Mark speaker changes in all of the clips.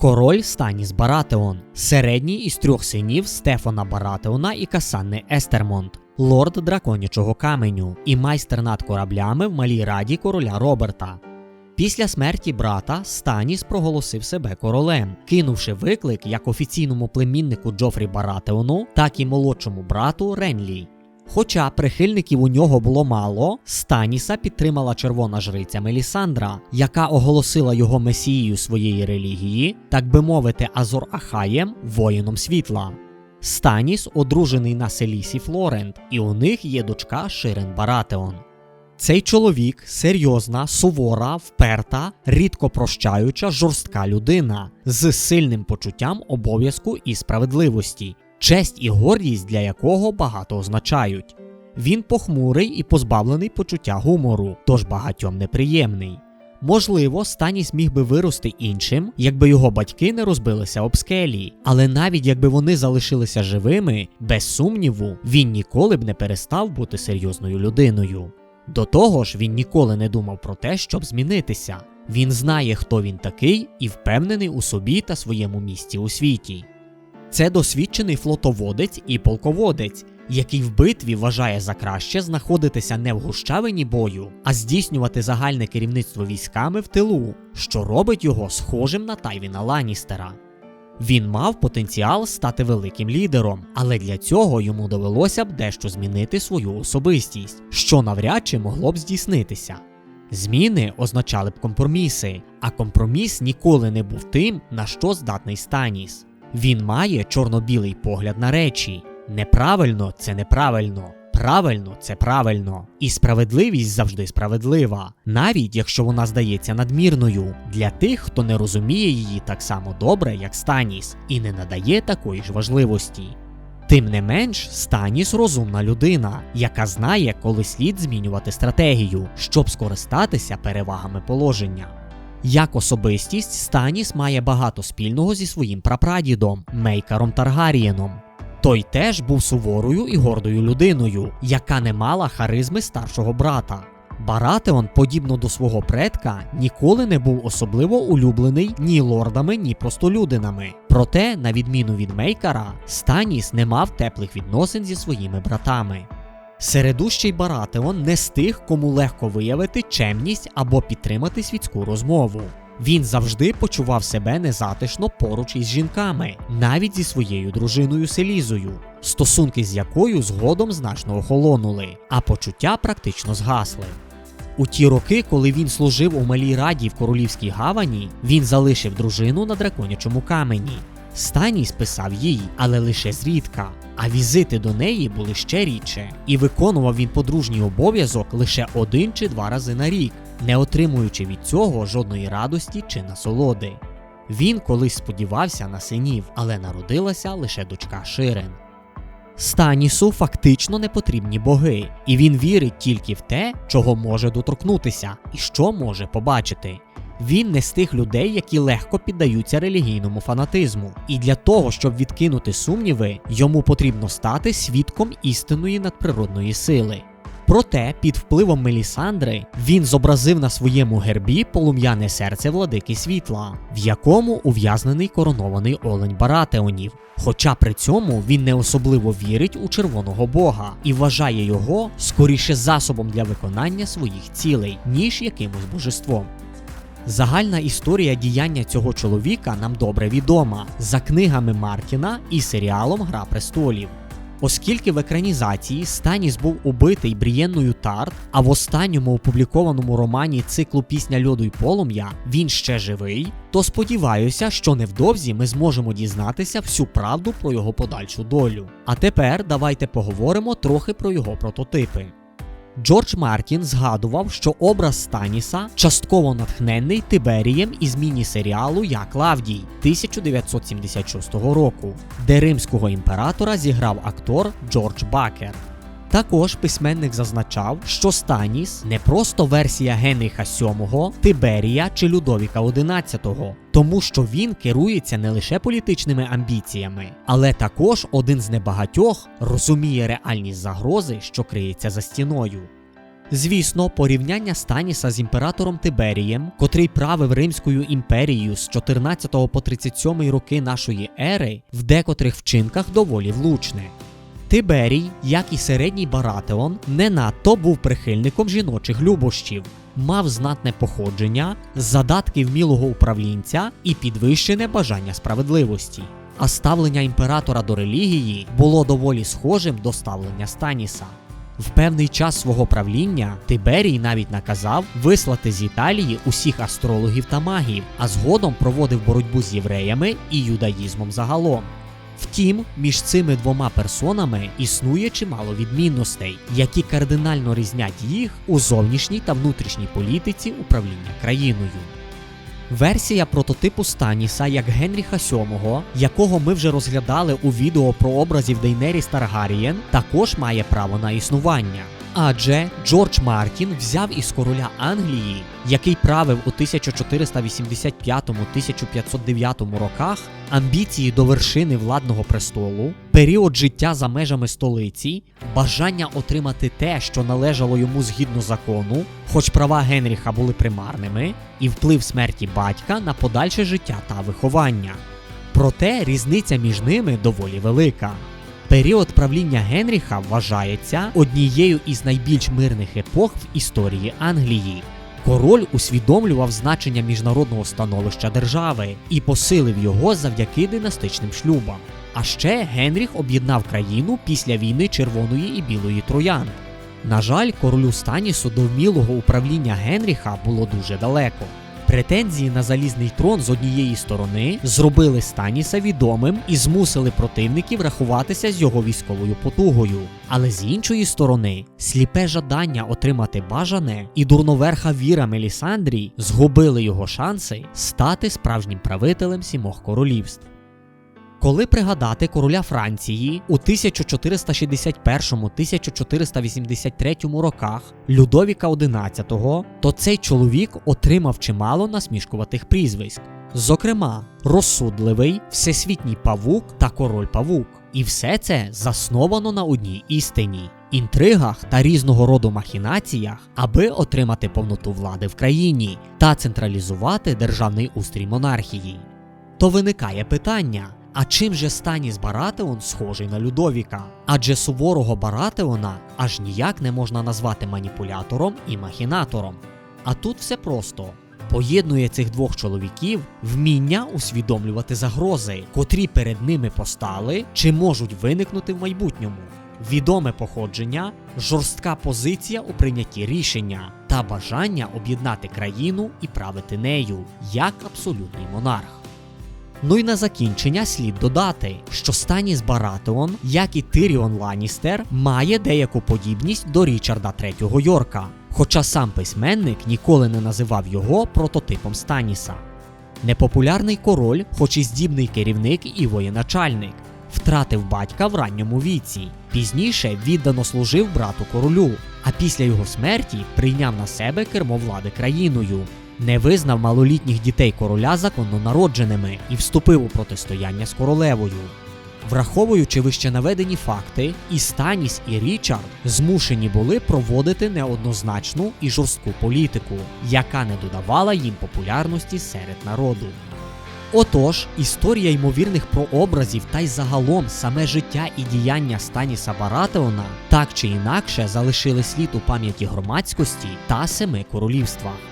Speaker 1: Король Станіс Баратеон, середній із трьох синів Стефана Баратеона і Касанни Естермонт, лорд драконячого каменю і майстер над кораблями в малій раді короля Роберта. Після смерті брата Станіс проголосив себе королем, кинувши виклик як офіційному племіннику Джофрі Баратеону, так і молодшому брату Ренлі. Хоча прихильників у нього було мало, Станіса підтримала червона жриця Мелісандра, яка оголосила його месією своєї релігії, так би мовити, Азор Ахаєм, воїном світла. Станіс одружений на Селісі Флорент, і у них є дочка Ширен Баратеон. Цей чоловік серйозна, сувора, вперта, рідко прощаюча, жорстка людина з сильним почуттям обов'язку і справедливості, честь і гордість для якого багато означають. Він похмурий і позбавлений почуття гумору, тож багатьом неприємний. Можливо, Станіс міг би вирости іншим, якби його батьки не розбилися об скелі, але навіть якби вони залишилися живими, без сумніву, він ніколи б не перестав бути серйозною людиною. До того ж, він ніколи не думав про те, щоб змінитися. Він знає, хто він такий, і впевнений у собі та своєму місці у світі. Це досвідчений флотоводець і полководець, який в битві вважає за краще знаходитися не в гущавині бою, а здійснювати загальне керівництво військами в тилу, що робить його схожим на Тайвіна Ланністера. Він мав потенціал стати великим лідером, але для цього йому довелося б дещо змінити свою особистість, що навряд чи могло б здійснитися. Зміни означали б компроміси, а компроміс ніколи не був тим, на що здатний Станіс. Він має чорно-білий погляд на речі. Неправильно це неправильно, правильно це правильно. І справедливість завжди справедлива, навіть якщо вона здається надмірною для тих, хто не розуміє її так само добре, як Станіс, і не надає такої ж важливості. Тим не менш, Станіс розумна людина, яка знає, коли слід змінювати стратегію, щоб скористатися перевагами положення. Як особистість, Станіс має багато спільного зі своїм прапрадідом Мейкаром Таргарієном. Той теж був суворою і гордою людиною, яка не мала харизми старшого брата. Баратеон, подібно до свого предка, ніколи не був особливо улюблений ні лордами, ні простолюдинами. Проте, на відміну від Мейкара, Станіс не мав теплих відносин зі своїми братами. Середущий Баратеон не з тих, кому легко виявити чемність або підтримати світську розмову. Він завжди почував себе незатишно поруч із жінками, навіть зі своєю дружиною Селізою, стосунки з якою згодом значно охолонули, а почуття практично згасли. У ті роки, коли він служив у малій раді в королівській гавані, він залишив дружину на драконячому камені. Станіс писав їй, але лише зрідка, а візити до неї були ще рідше, і виконував він подружній обов'язок лише один чи два рази на рік, не отримуючи від цього жодної радості чи насолоди. Він колись сподівався на синів, але народилася лише дочка Ширен. Станісу фактично не потрібні боги, і він вірить тільки в те, чого може доторкнутися і що може побачити. Він не з тих людей, які легко піддаються релігійному фанатизму, і для того, щоб відкинути сумніви, йому потрібно стати свідком істинної надприродної сили. Проте, під впливом Мелісандри, він зобразив на своєму гербі полум'яне серце владики світла, в якому ув'язнений коронований олень Баратеонів. Хоча при цьому він не особливо вірить у червоного бога і вважає його скоріше засобом для виконання своїх цілей, ніж якимось божеством. Загальна історія діяння цього чоловіка нам добре відома за книгами Мартіна і серіалом Гра престолів. Оскільки в екранізації Станіс був убитий Брієнною Тарт, а в останньому опублікованому романі циклу Пісня льоду й полум'я він ще живий, то сподіваюся, що невдовзі ми зможемо дізнатися всю правду про його подальшу долю. А тепер давайте поговоримо трохи про його прототипи. Джордж Мартін згадував, що образ Станіса частково натхнений Тиберієм із міні-серіалу Я Клавдій 1976 року, де римського імператора зіграв актор Джордж Бакер. Також письменник зазначав, що Станіс не просто версія Генріха VII, Тиберія чи Людовіка XI, тому що він керується не лише політичними амбіціями, але також один з небагатьох розуміє реальність загрози, що криється за стіною. Звісно, порівняння Станіса з імператором Тиберієм, котрий правив Римською імперією з 14 по 37 роки нашої ери, в декотрих вчинках доволі влучне. Тиберій, як і середній Баратеон, не надто був прихильником жіночих любощів, мав знатне походження, задатки вмілого управлінця і підвищене бажання справедливості. А ставлення імператора до релігії було доволі схожим до ставлення Станіса. В певний час свого правління Тиберій навіть наказав вислати з Італії усіх астрологів та магів, а згодом проводив боротьбу з євреями і юдаїзмом загалом. Втім, між цими двома персонами існує чимало відмінностей, які кардинально різнять їх у зовнішній та внутрішній політиці управління країною. Версія прототипу Станіса як Генріха VII, якого ми вже розглядали у відео про образів Дейнері Старгарієн, також має право на існування. Адже Джордж Мартін взяв із короля Англії, який правив у 1485-1509 роках, амбіції до вершини владного престолу, період життя за межами столиці, бажання отримати те, що належало йому згідно закону, хоч права Генріха були примарними, і вплив смерті батька на подальше життя та виховання. Проте різниця між ними доволі велика. Період правління Генріха вважається однією із найбільш мирних епох в історії Англії. Король усвідомлював значення міжнародного становища держави і посилив його завдяки династичним шлюбам. А ще Генріх об'єднав країну після війни Червоної і Білої Троян. На жаль, королю Станісу до вмілого управління Генріха було дуже далеко. Претензії на залізний трон з однієї сторони зробили Станіса відомим і змусили противників рахуватися з його військовою потугою. Але з іншої сторони, сліпе жадання отримати бажане і дурноверха віра Мелісандрій згубили його шанси стати справжнім правителем сімох королівств. Коли пригадати короля Франції у 1461-1483 роках Людовіка XI, то цей чоловік отримав чимало насмішкуватих прізвиськ. Зокрема, розсудливий, всесвітній павук та король павук. І все це засновано на одній істині інтригах та різного роду махінаціях, аби отримати повноту влади в країні та централізувати державний устрій монархії. То виникає питання. А чим же Станіс Баратеон схожий на Людовіка? Адже суворого Баратеона аж ніяк не можна назвати маніпулятором і махінатором. А тут все просто. Поєднує цих двох чоловіків вміння усвідомлювати загрози, котрі перед ними постали чи можуть виникнути в майбутньому, відоме походження, жорстка позиція у прийнятті рішення та бажання об'єднати країну і правити нею як абсолютний монарх. Ну і на закінчення слід додати, що Станіс Баратеон, як і Тиріон Ланністер, має деяку подібність до Річарда III Йорка, хоча сам письменник ніколи не називав його прототипом Станіса. Непопулярний король, хоч і здібний керівник і воєначальник, втратив батька в ранньому віці. Пізніше віддано служив брату королю, а після його смерті прийняв на себе кермо влади країною, не визнав малолітніх дітей короля законно народженими і вступив у протистояння з королевою. Враховуючи вище наведені факти, і Станіс, і Річард змушені були проводити неоднозначну і жорстку політику, яка не додавала їм популярності серед народу. Отож, історія ймовірних прообразів та й загалом саме життя і діяння Станіса Баратеона так чи інакше залишили слід у пам'яті громадськості та семи королівствах.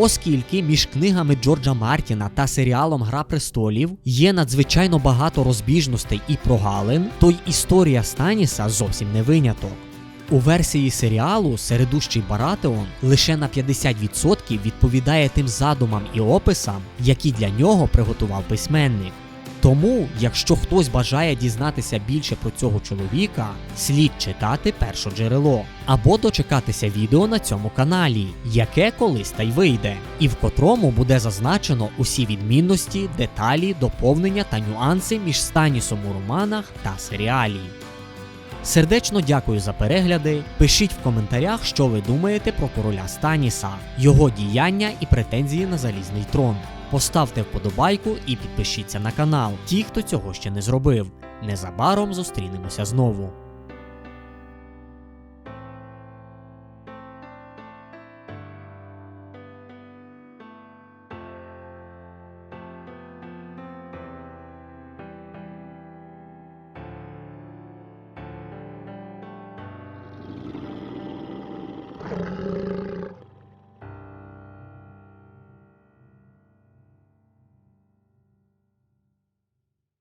Speaker 1: Оскільки між книгами Джорджа Мартіна та серіалом Гра престолів є надзвичайно багато розбіжностей і прогалин, то й історія Станіса зовсім не виняток. У версії серіалу Середущий Баратеон лише на 50% відповідає тим задумам і описам, які для нього приготував письменник. Тому, якщо хтось бажає дізнатися більше про цього чоловіка, слід читати перше джерело або дочекатися відео на цьому каналі, яке колись та й вийде, і в котрому буде зазначено усі відмінності, деталі, доповнення та нюанси між Станісом у романах та серіалі. Сердечно дякую за перегляди. Пишіть в коментарях, що ви думаєте про короля Станіса, його діяння і претензії на залізний трон. Поставте вподобайку і підпишіться на канал, ті, хто цього ще не зробив. Незабаром зустрінемося знову.